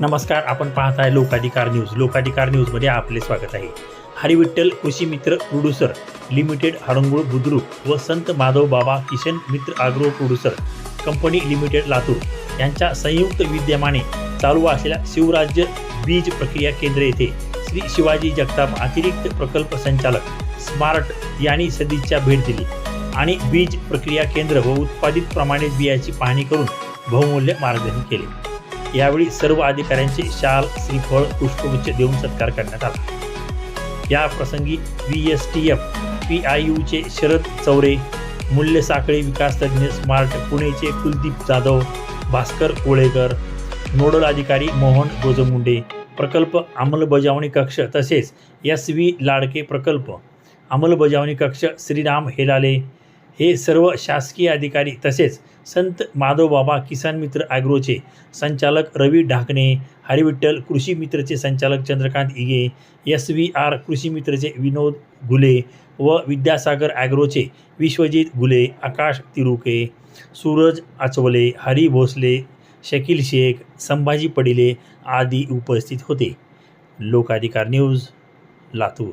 नमस्कार आपण पाहत आहे लोकाधिकार न्यूज. लोकाधिकार न्यूजमध्ये आपले स्वागत आहे. हरिविठ्ठल कृषी मित्र प्रोड्युसर लिमिटेड हरंगुळ बुद्रुक व संत माधव बाबा किशन मित्र आग्रो प्रोड्युसर कंपनी लिमिटेड लातूर यांच्या संयुक्त विद्यमाने चालू असलेल्या शिवराज्य बीज प्रक्रिया केंद्र येथे श्री शिवाजी जगताप अतिरिक्त प्रकल्प संचालक स्मार्ट यांनी सदिच्छा भेट दिली आणि बीज प्रक्रिया केंद्र व उत्पादित प्रमाणित बियाची पाहणी करून बहुमूल्य मार्गदर्शन केले. यावेळी सर्व अधिकाऱ्यांचे शाल श्रीफळ पुष्पगुच्छ देऊन सत्कार करण्यात आला. या प्रसंगी V S T F P I यूचे Sharad Chaure मूल्य साखळी विकास तज्ज्ञ स्मार्ट पुणेचे कुलदीप जाधव भास्कर कोळेकर नोडल अधिकारी मोहन गोजमुंडे प्रकल्प अंमलबजावणी कक्ष तसेच एस व्ही लाडके प्रकल्प अंमलबजावणी कक्ष श्रीराम हेलाले हे सर्व शासकीय अधिकारी तसेच संत माधवबाबा किसान मित्र ॲग्रोचे संचालक रवी ढाकणे हरिविठ्ठल कृषी मित्रचे संचालक Chandrakant Ige S V R कृषी मित्रचे विनोद घुले व विद्यासागर ॲग्रोचे विश्वजित घुले आकाश तिरुके सूरज आचवले हरी भोसले शकील शेख संभाजी पडिले आदी उपस्थित होते. लोकाधिकार न्यूज लातूर.